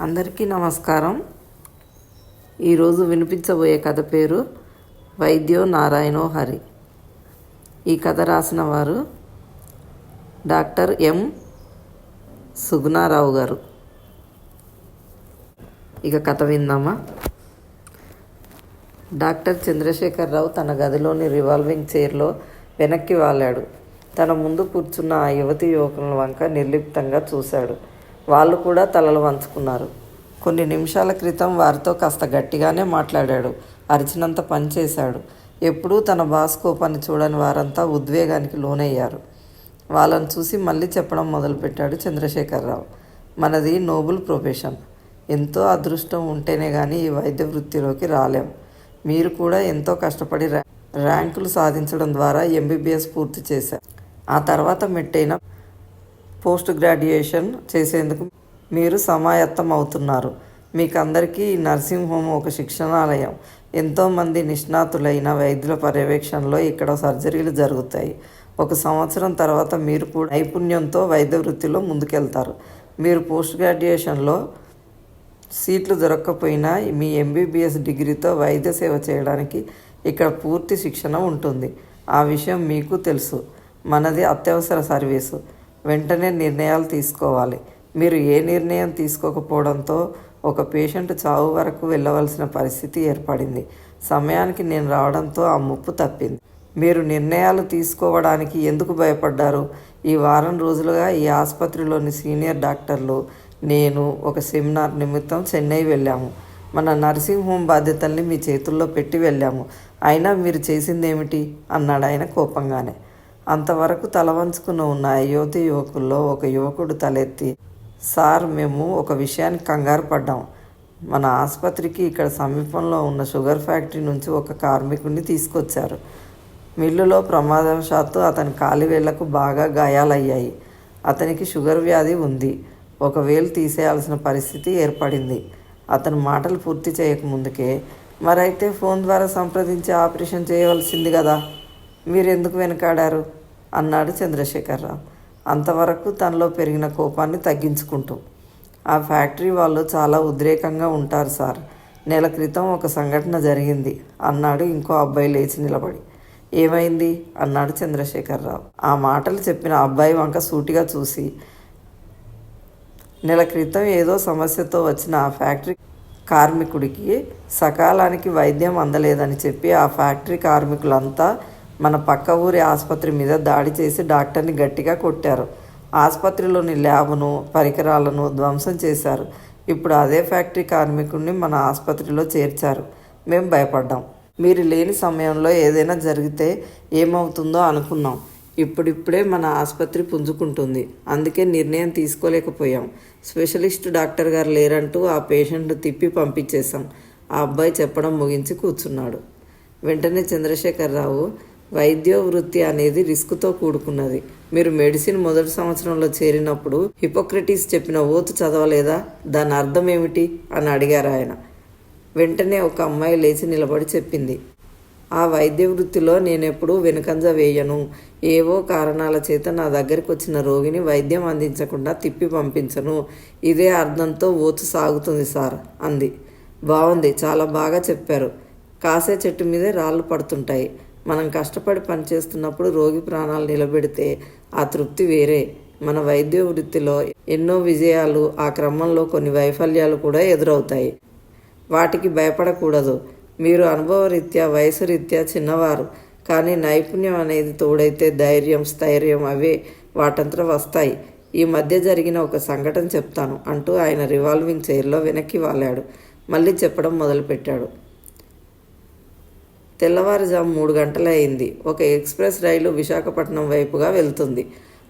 అందరికీ నమస్కారం. ఈరోజు వినిపించబోయే కథ పేరు వైద్యో నారాయణో హరి. ఈ కథ రాసిన వారు డాక్టర్ ఎం సుగుణారావు గారు. ఇక కథ విందామా? డాక్టర్ చంద్రశేఖరరావు తన గదిలోని రివాల్వింగ్ చైర్లో వెనక్కి వాలాడు. తన ముందు కూర్చున్న ఆ యువతి యువకుల వంక నిర్లిప్తంగా చూశాడు. వాళ్ళు కూడా తలలు వంచుకున్నారు. కొన్ని నిమిషాల క్రితం వారితో కాస్త గట్టిగానే మాట్లాడాడు. అరిచినంత పనిచేశాడు ఎప్పుడూ తన బాస్ కోపాన్ని చూడని వారంతా ఉద్వేగానికి లోనయ్యారు. వాళ్ళని చూసి మళ్ళీ చెప్పడం మొదలుపెట్టాడు చంద్రశేఖరరావు. మనది నోబుల్ ప్రొఫెషన్ ఎంతో అదృష్టం ఉంటేనే కానీ ఈ వైద్య వృత్తిలోకి రాలేం. మీరు కూడా ఎంతో కష్టపడి ర్యాంకులు సాధించడం ద్వారా ఎంబీబీఎస్ పూర్తి చేశారు. ఆ తర్వాత మెట్టైన పోస్ట్ గ్రాడ్యుయేషన్ చేసేందుకు మీరు సమాయత్తం అవుతున్నారు. మీకు అందరికీ ఈ నర్సింగ్ హోమ్ ఒక శిక్షణాలయం. ఎంతోమంది నిష్ణాతులైన వైద్యుల పర్యవేక్షణలో ఇక్కడ సర్జరీలు జరుగుతాయి. ఒక సంవత్సరం తర్వాత మీరు కూడా నైపుణ్యంతో వైద్య వృత్తిలో ముందుకెళ్తారు. మీరు పోస్ట్ గ్రాడ్యుయేషన్లో సీట్లు దొరక్కపోయినా మీ ఎంబీబీఎస్ డిగ్రీతో వైద్య సేవ చేయడానికి ఇక్కడ పూర్తి శిక్షణ ఉంటుంది. ఆ విషయం మీకు తెలుసు. మనది అత్యవసర సర్వీసు. వెంటనే నిర్ణయాలు తీసుకోవాలి. మీరు ఏ నిర్ణయం తీసుకోకపోవడంతో ఒక పేషెంట్ చావు వరకు వెళ్ళవలసిన పరిస్థితి ఏర్పడింది. సమయానికి నేను రావడంతో ఆ ముప్పు తప్పింది. మీరు నిర్ణయాలు తీసుకోవడానికి ఎందుకు భయపడ్డారు? ఈ వారం రోజులుగా ఈ ఆసుపత్రిలోని సీనియర్ డాక్టర్లు నేను ఒక సెమినార్ నిమిత్తం చెన్నై వెళ్ళాము. మన నర్సింగ్ హోమ్ బాధ్యతల్ని మీ చేతుల్లో పెట్టి వెళ్ళాము. అయినా మీరు చేసిందేమిటి? అన్నాడు ఆయన కోపంగానే. అంతవరకు తలవంచుకున్న ఉన్న ఆ యువతి యువకుల్లో ఒక యువకుడు తలెత్తి సార్ మేము ఒక విషయానికి కంగారు పడ్డాం. మన ఆసుపత్రికి ఇక్కడ సమీపంలో ఉన్న షుగర్ ఫ్యాక్టరీ నుంచి ఒక కార్మికుడిని తీసుకొచ్చారు. మిల్లులో ప్రమాదవశాత్తు అతని కాలివేళ్ళకు బాగా గాయాలయ్యాయి. అతనికి షుగర్ వ్యాధి ఉంది. ఒక వేలు తీసేయాల్సిన పరిస్థితి ఏర్పడింది. అతను మాటలు పూర్తి చేయకముందుకే మరైతే ఫోన్ ద్వారా సంప్రదించి ఆపరేషన్ చేయవలసింది కదా. మీరెందుకు వెనకాడారు? అన్నాడు చంద్రశేఖరరావు. అంతవరకు తనలో పెరిగిన కోపాన్ని తగ్గించుకుంటూ. ఆ ఫ్యాక్టరీ వాళ్ళు చాలా ఉద్రేకంగా ఉంటారు సార్. నెల క్రితం ఒక సంఘటన జరిగింది అన్నాడు ఇంకో అబ్బాయి లేచి నిలబడి. ఏమైంది? అన్నాడు చంద్రశేఖరరావు. ఆ మాటలు చెప్పిన అబ్బాయి వంక సూటిగా చూసి నెల క్రితం ఏదో సమస్యతో వచ్చిన ఆ ఫ్యాక్టరీ కార్మికుడికి సకాలానికి వైద్యం అందలేదని చెప్పి ఆ ఫ్యాక్టరీ కార్మికులంతా మన పక్క ఊరి ఆసుపత్రి మీద దాడి చేసి డాక్టర్ని గట్టిగా కొట్టారు. ఆసుపత్రిలోని ల్యాబ్ను పరికరాలను ధ్వంసం చేశారు. ఇప్పుడు అదే ఫ్యాక్టరీ కార్మికుడిని మన ఆసుపత్రిలో చేర్చారు. మేము భయపడ్డాం. మీరు లేని సమయంలో ఏదైనా జరిగితే ఏమవుతుందో అనుకున్నాం. ఇప్పుడిప్పుడే మన ఆసుపత్రి పుంజుకుంటుంది. అందుకే నిర్ణయం తీసుకోలేకపోయాం. స్పెషలిస్ట్ డాక్టర్ గారు లేరంటూ ఆ పేషెంట్ను తిప్పి పంపించేశాం. ఆ అబ్బాయి చెప్పడం ముగించి కూర్చున్నాడు. వెంటనే చంద్రశేఖరరావు వైద్య వృత్తి అనేది రిస్క్తో కూడుకున్నది. మీరు మెడిసిన్ మొదటి సంవత్సరంలో చేరినప్పుడు హిపోక్రటీస్ చెప్పిన ఓతు చదవలేదా? దాని అర్థం ఏమిటి? అని అడిగారు ఆయన. వెంటనే ఒక అమ్మాయి లేచి నిలబడి చెప్పింది. ఆ వైద్య వృత్తిలో నేనెప్పుడూ వెనుకంజ వేయను. ఏవో కారణాల చేత నా దగ్గరికి వచ్చిన రోగిని వైద్యం అందించకుండా తిప్పి పంపించను. ఇదే అర్థంతో ఓతు సాగుతుంది సార్ అంది. బాగుంది చాలా బాగా చెప్పారు. కాసే చెట్టు మీదే రాళ్ళు పడుతుంటాయి. మనం కష్టపడి పనిచేస్తున్నప్పుడు రోగి ప్రాణాలు నిలబెడితే ఆ తృప్తి వేరే. మన వైద్య వృత్తిలో ఎన్నో విజయాలు ఆ క్రమంలో కొన్ని వైఫల్యాలు కూడా ఎదురవుతాయి. వాటికి భయపడకూడదు. మీరు అనుభవరీత్యా వయసు రీత్యా చిన్నవారు. కానీ నైపుణ్యం అనేది తోడైతే ధైర్యం స్థైర్యం అవే వాటంతా వస్తాయి. ఈ మధ్య జరిగిన ఒక సంఘటన చెప్తాను అంటూ ఆయన రివాల్వింగ్ చైర్లో వెనక్కి వాలాడు. మళ్ళీ చెప్పడం మొదలుపెట్టాడు. తెల్లవారుజాము మూడు గంటల అయింది. ఒక ఎక్స్ప్రెస్ రైలు విశాఖపట్నం వైపుగా వెళ్తుంది.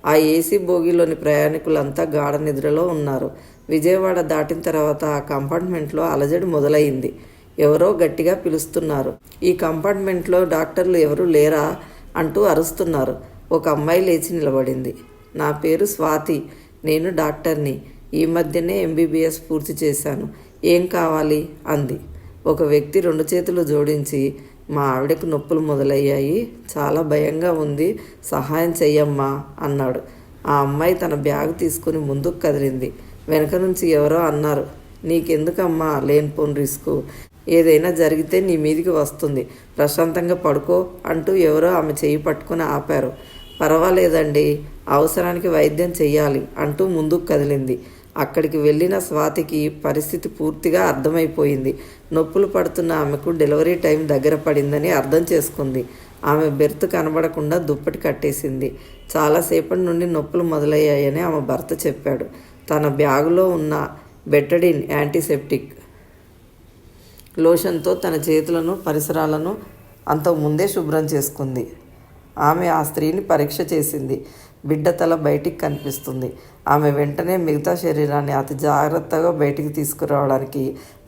ఆ ఏసీ బోగిలోని ప్రయాణికులంతా గాఢ నిద్రలో ఉన్నారు. విజయవాడ దాటిన తర్వాత ఆ కంపార్ట్మెంట్లో అలజడి మొదలైంది. ఎవరో గట్టిగా పిలుస్తున్నారు. ఈ కంపార్ట్మెంట్లో డాక్టర్లు ఎవరు లేరా అంటూ అరుస్తున్నారు. ఒక అమ్మాయి లేచి నిలబడింది. నా పేరు స్వాతి. నేను డాక్టర్ని. ఈ మధ్యనే ఎంబీబీఎస్ పూర్తి చేశాను. ఏం కావాలి? అంది. ఒక వ్యక్తి రెండు చేతులు జోడించి మా ఆవిడకు నొప్పులు మొదలయ్యాయి. చాలా భయంగా ఉంది. సహాయం చెయ్యమ్మా అన్నాడు. ఆ అమ్మాయి తన బ్యాగ్ తీసుకుని ముందుకు కదిలింది. వెనక నుంచి ఎవరో అన్నారు. నీకెందుకమ్మా లేనిపోని రిస్కు? ఏదైనా జరిగితే నీ మీదికి వస్తుంది. ప్రశాంతంగా పడుకో అంటూ ఎవరో ఆమె చేయి పట్టుకుని ఆపారు. పర్వాలేదండి. అవసరానికి వైద్యం చెయ్యాలి అంటూ ముందుకు కదిలింది. అక్కడికి వెళ్ళిన స్వాతికి పరిస్థితి పూర్తిగా అర్థమైపోయింది. నొప్పులు పడుతున్న ఆమెకు డెలివరీ టైం దగ్గర పడిందని అర్థం చేసుకుంది. ఆమె బెర్త్ కనబడకుండా దుప్పటి కట్టేసింది. చాలాసేపటి నుండి నొప్పులు మొదలయ్యాయని ఆమె భర్త చెప్పాడు. తన బ్యాగులో ఉన్న బెటడిన్ యాంటీసెప్టిక్ లోషన్తో తన చేతులను పరిసరాలను అంతకుముందే శుభ్రం చేసుకుంది. ఆమె ఆ స్త్రీని పరీక్ష చేసింది. బిడ్డ తల బయటికి కనిపిస్తుంది. ఆమె వెంటనే మిగతా శరీరాన్ని అతి జాగ్రత్తగా బయటికి తీసుకురావడానికి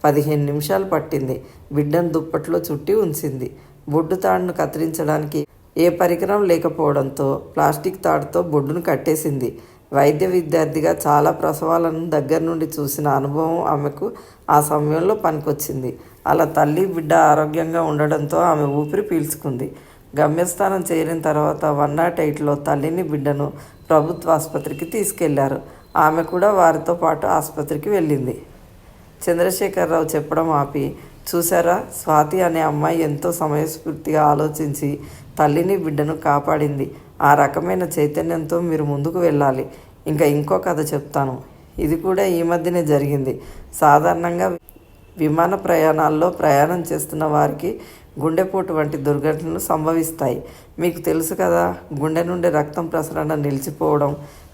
పదిహేను నిమిషాలు పట్టింది. బిడ్డను దుప్పట్లో చుట్టి ఉంచింది. బొడ్డు తాడును కత్తిరించడానికి ఏ పరికరం లేకపోవడంతో ప్లాస్టిక్ తాడుతో బొడ్డును కట్టేసింది. వైద్య విద్యార్థిగా చాలా ప్రసవాలను దగ్గర నుండి చూసిన అనుభవం ఆమెకు ఆ సమయంలో పనికొచ్చింది. అలా తల్లి బిడ్డ ఆరోగ్యంగా ఉండడంతో ఆమె ఊపిరి పీల్చుకుంది. గమ్యస్థానం చేరిన తర్వాత వన్ నాట్ ఎయిట్లో తల్లిని బిడ్డను ప్రభుత్వ ఆసుపత్రికి తీసుకెళ్ళారు. ఆమె కూడా వారితో పాటు ఆసుపత్రికి వెళ్ళింది. చంద్రశేఖరరావు చెప్పడం ఆపి చూసారా స్వాతి అనే అమ్మాయి ఎంతో సమయస్ఫూర్తిగా ఆలోచించి తల్లిని బిడ్డను కాపాడింది. ఆ రకమైన చైతన్యంతో మీరు ముందుకు వెళ్ళాలి. ఇంకా ఇంకో కథ చెప్తాను. ఇది కూడా ఈ మధ్యనే జరిగింది. సాధారణంగా విమాన ప్రయాణాల్లో ప్రయాణం చేస్తున్న వారికి గుండెపోటు వంటి దుర్ఘటనలు సంభవిస్తాయి. మీకు తెలుసు కదా గుండె నుండి రక్తం ప్రసరణ నిలిచిపోవడం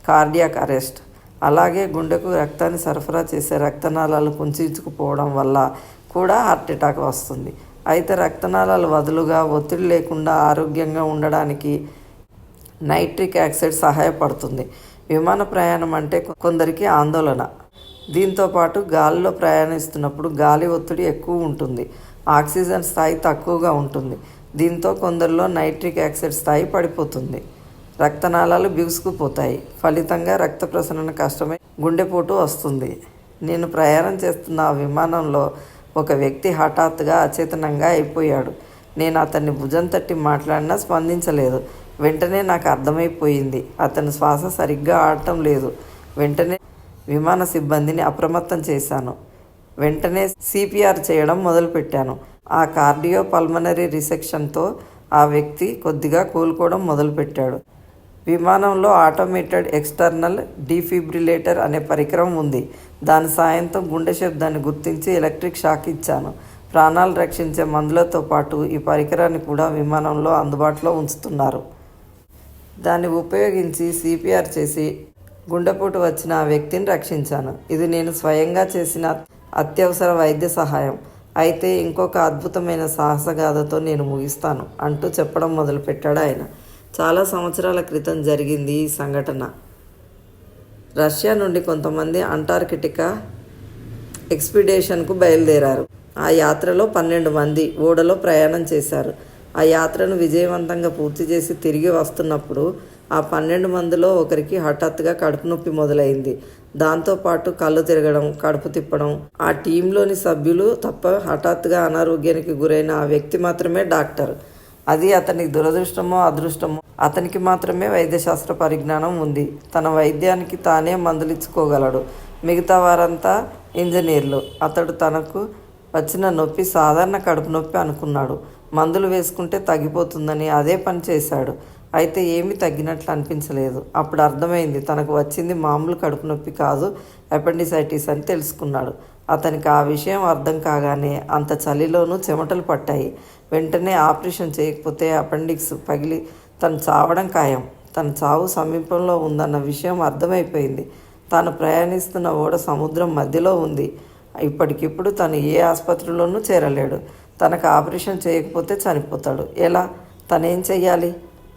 కార్డియాక్ అరెస్ట్. అలాగే గుండెకు రక్తాన్ని సరఫరా చేసే రక్తనాళాలు కుంచుకుపోవడం వల్ల కూడా హార్ట్ అటాక్ వస్తుంది. అయితే రక్తనాళాలు వదులుగా ఒత్తిడి లేకుండా ఆరోగ్యంగా ఉండడానికి నైట్రిక్ యాక్సైడ్ సహాయపడుతుంది. విమాన ప్రయాణం అంటే కొందరికి ఆందోళన. దీంతో పాటు గాలిలో ప్రయాణిస్తున్నప్పుడు గాలి ఒత్తిడి ఎక్కువ ఉంటుంది. ఆక్సిజన్ స్థాయి తక్కువగా ఉంటుంది. దీంతో కొందరిలో నైట్రిక్ యాక్సైడ్ స్థాయి పడిపోతుంది. రక్తనాళాలు బిగుసుకుపోతాయి. ఫలితంగా రక్త ప్రసరణ కష్టమై గుండెపోటు వస్తుంది. నేను ప్రయాణం చేస్తున్న ఆ విమానంలో ఒక వ్యక్తి హఠాత్తుగా అచేతనంగా అయిపోయాడు. నేను అతన్ని భుజం తట్టి మాట్లాడినా స్పందించలేదు. వెంటనే నాకు అర్థమైపోయింది. అతని శ్వాస సరిగ్గా ఆడటం లేదు. వెంటనే విమాన సిబ్బందిని అప్రమత్తం చేశాను. వెంటనే సిపిఆర్ చేయడం మొదలుపెట్టాను. ఆ కార్డియో పల్మనరీ రిసెక్షన్తో ఆ వ్యక్తి కొద్దిగా కోలుకోవడం మొదలుపెట్టాడు. విమానంలో ఆటోమేటెడ్ ఎక్స్టర్నల్ డిఫిబ్రిలేటర్ అనే పరికరం ఉంది. దాని సాయంతో గుండె శబ్దాన్ని గుర్తించి ఎలక్ట్రిక్ షాక్ ఇచ్చాను. ప్రాణాలు రక్షించే మందులతో పాటు ఈ పరికరాన్ని కూడా విమానంలో అందుబాటులో ఉంచుతున్నారు. దాన్ని ఉపయోగించి సిపిఆర్ చేసి గుండెపోటు వచ్చిన ఆ వ్యక్తిని రక్షించాను. ఇది నేను స్వయంగా చేసిన అత్యవసర వైద్య సహాయం. అయితే ఇంకొక అద్భుతమైన సాహసగాథతో నేను ముగిస్తాను అంటూ చెప్పడం మొదలుపెట్టాడు ఆయన. చాలా సంవత్సరాల క్రితం జరిగింది ఈ సంఘటన. రష్యా నుండి కొంతమంది అంటార్కిటికా ఎక్స్పిడేషన్కు బయలుదేరారు. ఆ యాత్రలో పన్నెండు మంది ఓడలో ప్రయాణం చేశారు. ఆ యాత్రను విజయవంతంగా పూర్తి చేసి తిరిగి వస్తున్నప్పుడు ఆ పన్నెండు మందిలో ఒకరికి హఠాత్తుగా కడుపు నొప్పి మొదలైంది. దాంతోపాటు కళ్ళు తిరగడం కడుపు తిప్పడం. ఆ టీంలోని సభ్యులు తప్ప హఠాత్తుగా అనారోగ్యానికి గురైన ఆ వ్యక్తి మాత్రమే డాక్టర్. అది అతనికి దురదృష్టమో అదృష్టమో అతనికి మాత్రమే వైద్యశాస్త్ర పరిజ్ఞానం ఉంది. తన వైద్యానికి తానే మందులు ఇచ్చుకోగలడు మిగతా వారంతా ఇంజనీర్లు. అతడు తనకు వచ్చిన నొప్పి సాధారణ కడుపు నొప్పి అనుకున్నాడు. మందులు వేసుకుంటే తగ్గిపోతుందని అదే పని చేశాడు. అయితే ఏమీ తగ్గినట్లు అనిపించలేదు. అప్పుడు అర్థమైంది తనకు వచ్చింది మామూలు కడుపు నొప్పి కాదు అపెండిసైటిస్ అని తెలుసుకున్నాడు. అతనికి ఆ విషయం అర్థం కాగానే అంత చలిలోనూ చెమటలు పట్టాయి. వెంటనే ఆపరేషన్ చేయకపోతే అపెండిక్స్ పగిలి తను చావడం ఖాయం. తన చావు సమీపంలో ఉందన్న విషయం అర్థమైపోయింది. తాను ప్రయాణిస్తున్న ఓడ సముద్రం మధ్యలో ఉంది. ఇప్పటికిప్పుడు తను ఏ ఆసుపత్రిలోనూ చేరలేడు. తనకు ఆపరేషన్ చేయకపోతే చనిపోతాడు. ఎలా? తనేం చెయ్యాలి?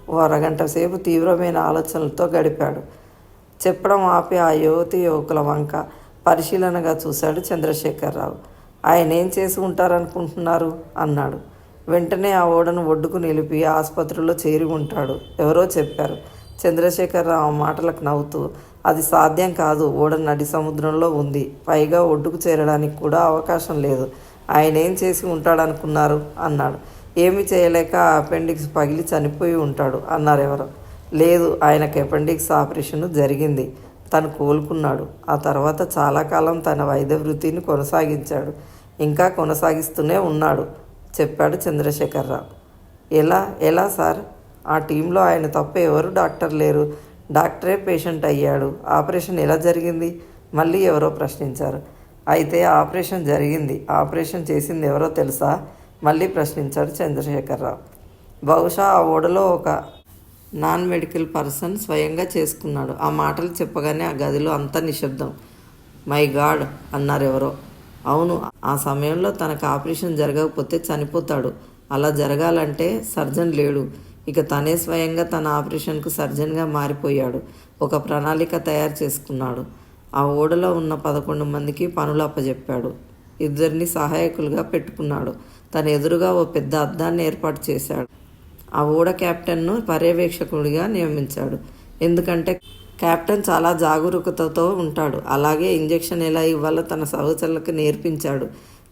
ఓ అరగంట సేపు తీవ్రమైన ఆలోచనలతో గడిపాడు. చెప్పడం ఆపి ఆ యువతి యువకుల వంక పరిశీలనగా చూశాడు చంద్రశేఖరరావు. ఆయన ఏం చేసి ఉంటారనుకుంటున్నారు? అన్నాడు. వెంటనే ఆ ఓడను ఒడ్డుకు నిలిపి ఆసుపత్రిలో చేరి ఉంటాడు. ఎవరో చెప్పారు. చంద్రశేఖరరావు ఆ మాటలకు నవ్వుతూ అది సాధ్యం కాదు ఓడ నడి సముద్రంలో ఉంది. పైగా ఒడ్డుకు చేరడానికి కూడా అవకాశం లేదు. ఆయన ఏం చేసి ఉంటాడనుకున్నారు? అన్నాడు. ఏమి చేయలేక అపెండిక్స్ పగిలి చనిపోయి ఉంటాడు అన్నారు ఎవరో. లేదు ఆయనకు అపెండిక్స్ ఆపరేషన్ జరిగింది. తను కోలుకున్నాడు. ఆ తర్వాత చాలా కాలం తన వైద్య వృత్తిని కొనసాగించాడు. ఇంకా కొనసాగిస్తూనే ఉన్నాడు చెప్పాడు చంద్రశేఖరరావు. ఎలా? ఎలా సార్? ఆ టీంలో ఆయన తప్ప ఎవరు డాక్టర్ లేరు. డాక్టరే పేషెంట్ అయ్యాడు. ఆపరేషన్ ఎలా జరిగింది? మళ్ళీ ఎవరో ప్రశ్నించారు. అయితే ఆపరేషన్ జరిగింది. ఆపరేషన్ చేసింది ఎవరో తెలుసా? మళ్ళీ ప్రశ్నించాడు చంద్రశేఖరరావు. బహుశా ఆ ఓడలో ఒక నాన్ మెడికల్ పర్సన్ స్వయంగా చేసుకున్నాడు. ఆ మాటలు చెప్పగానే ఆ గదిలో అంతా నిశ్శబ్దం. మై గాడ్ అన్నారు ఎవరో అవును ఆ సమయంలో తనకు ఆపరేషన్ జరగకపోతే చనిపోతాడు. అలా జరగాలంటే సర్జన్ లేడు. ఇక తనే స్వయంగా తన ఆపరేషన్కు సర్జన్గా మారిపోయాడు. ఒక ప్రణాళిక తయారు చేసుకున్నాడు. ఆ ఓడలో ఉన్న పదకొండు మందికి పనులు అప్పజెప్పాడు. ఇద్దరిని సహాయకులుగా పెట్టుకున్నాడు. తన ఎదురుగా ఓ పెద్ద అద్దాన్ని ఏర్పాటు చేశాడు. ఆ ఓడ కెప్టెన్ను పర్యవేక్షకుడిగా నియమించాడు. ఎందుకంటే కెప్టెన్ చాలా జాగరూకతతో ఉంటాడు. అలాగే ఇంజెక్షన్ ఎలా ఇవ్వాలో తన సహచరులకు నేర్పించాడు.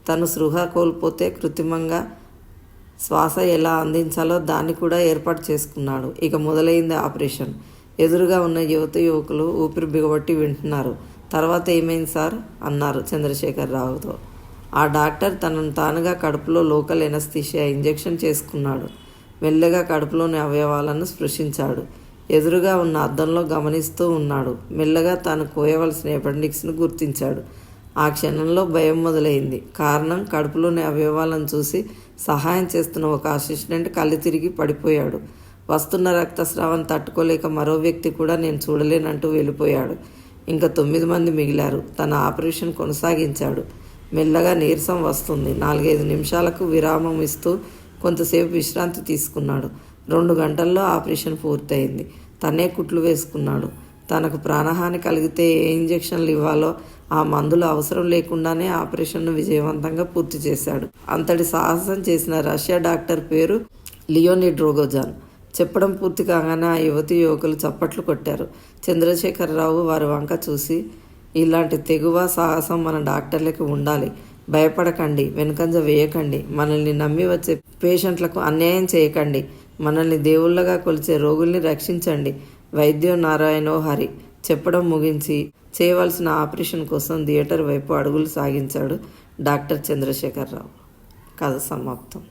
తను సృహ కోల్పోతే కృత్రిమంగా శ్వాస ఎలా అందించాలో దాన్ని కూడా ఏర్పాటు చేసుకున్నాడు. ఇక మొదలైంది ఆపరేషన్. ఎదురుగా ఉన్న యువత యువకులు ఊపిరి బిగబట్టి వింటున్నారు. తర్వాత ఏమైంది సార్? అన్నారు చంద్రశేఖర్ రావుతో. ఆ డాక్టర్ తనను తానుగా కడుపులో లోకల్ ఎనస్థీషియా ఇంజెక్షన్ చేసుకున్నాడు. మెల్లగా కడుపులోని అవయవాలను స్పృశించాడు. ఎదురుగా ఉన్న అద్దంలో గమనిస్తూ ఉన్నాడు. మెల్లగా తాను కోయవలసిన అపెండిక్స్ను గుర్తించాడు. ఆ క్షణంలో భయం మొదలైంది. కారణం కడుపులోని అవయవాలను చూసి సహాయం చేస్తున్న ఒక అసిస్టెంట్ కళ్ళు తిరిగి పడిపోయాడు. వస్తున్న రక్తస్రావం తట్టుకోలేక మరో వ్యక్తి కూడా నేను చూడలేనంటూ వెళ్ళిపోయాడు. ఇంకా తొమ్మిది మంది మిగిలారు. తన ఆపరేషన్ కొనసాగించాడు. మెల్లగా నీరసం వస్తుంది. నాలుగైదు నిమిషాలకు విరామం ఇస్తూ కొంతసేపు విశ్రాంతి తీసుకున్నాడు. రెండు గంటల్లో ఆపరేషన్ పూర్తయింది. తనే కుట్లు వేసుకున్నాడు. తనకు ప్రాణహాని కలిగితే ఏ ఇంజెక్షన్లు ఇవ్వాలో ఆ మందులు అవసరం లేకుండానే ఆపరేషన్ను విజయవంతంగా పూర్తి చేశాడు. అంతటి సాహసం చేసిన రష్యా డాక్టర్ పేరు లియోనిడ్ రోగోజాన్. చెప్పడం పూర్తి కాగానే ఆ యువతి యువకులు చప్పట్లు కొట్టారు. చంద్రశేఖరరావు వారి వంక చూసి ఇలాంటి తెగువ సాహసం మన డాక్టర్లకి ఉండాలి. భయపడకండి వెనుకంజ వేయకండి. మనల్ని నమ్మి వచ్చే పేషెంట్లకు అన్యాయం చేయకండి. మనల్ని దేవుళ్ళగా కొలిచే రోగుల్ని రక్షించండి. వైద్యో నారాయణో హరి. చెప్పడం ముగించి చేయవలసిన ఆపరేషన్ కోసం థియేటర్ వైపు అడుగులు సాగించాడు డాక్టర్ చంద్రశేఖరరావు కథ సమాప్తం.